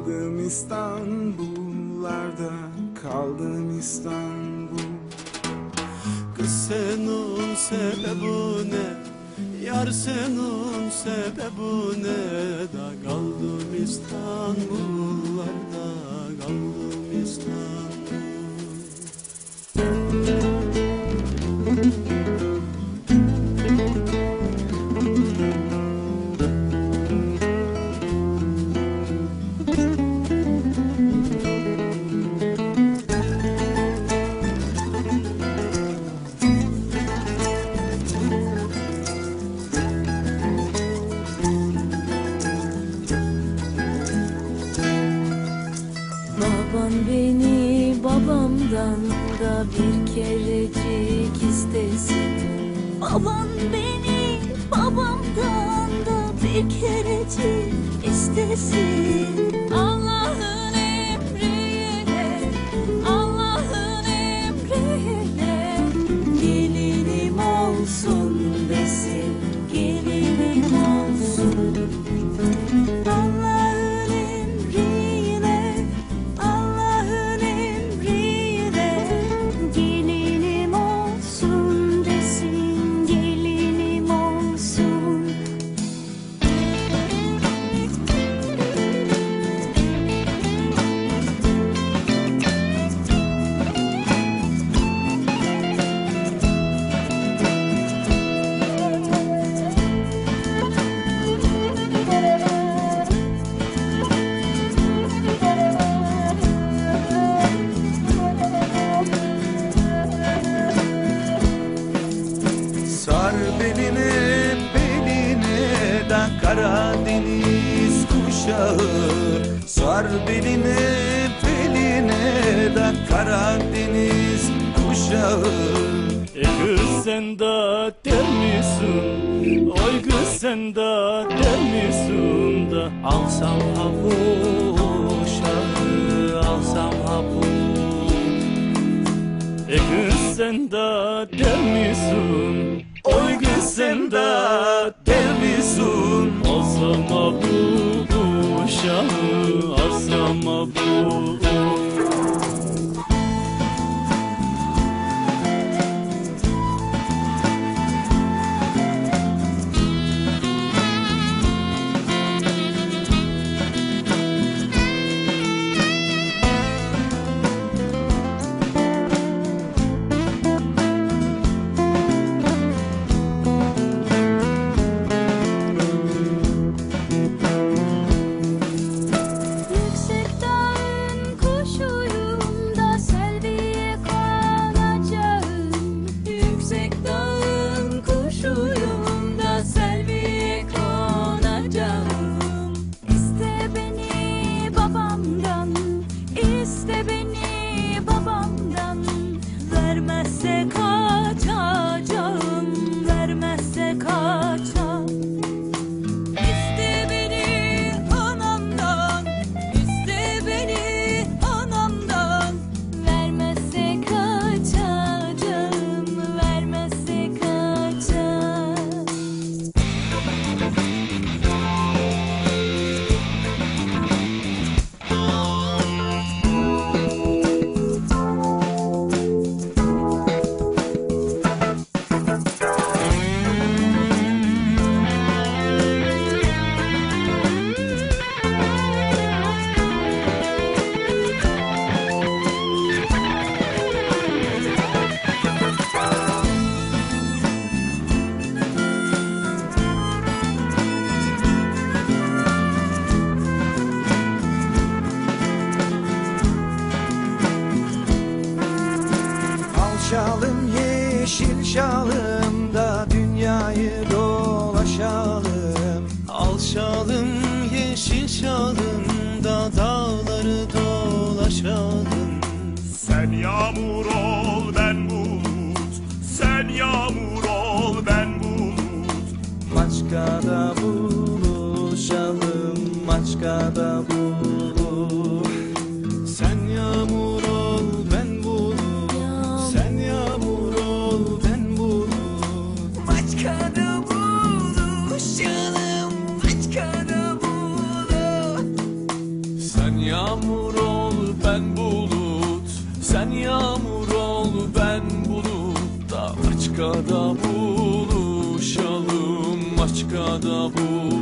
Kaldım İstanbullarda Kaldım İstanbul. Kız senin sebebine Yar senin sebebine Da kaldım İstanbullarda Kaldım İstanbul kerecik istesin. Baban beni babamdan da bir kerecik istesin Sar belini beline. Da Karadeniz kuşağı. Sar belini beline. Da Karadeniz kuşağı. E kız sen de der misin? Oy kız sen de der misin da? Alsam ha bu alsam ha bu E kız sen de der misin? Oy kız sen de der misin? Alsam ha bu uşağı yeşil şalım da dünyayı dolaşalım. Al şalım yeşil şalım da dağları dolaşalım. Sen yağmur ol ben bulut. Sen yağmur ol ben bulut. Maçkada buluşalım Maçkada buluş yağmur ol ben bulut. Sen yağmur ol ben bulut. Da aşkada buluşalım aşkada buluşalım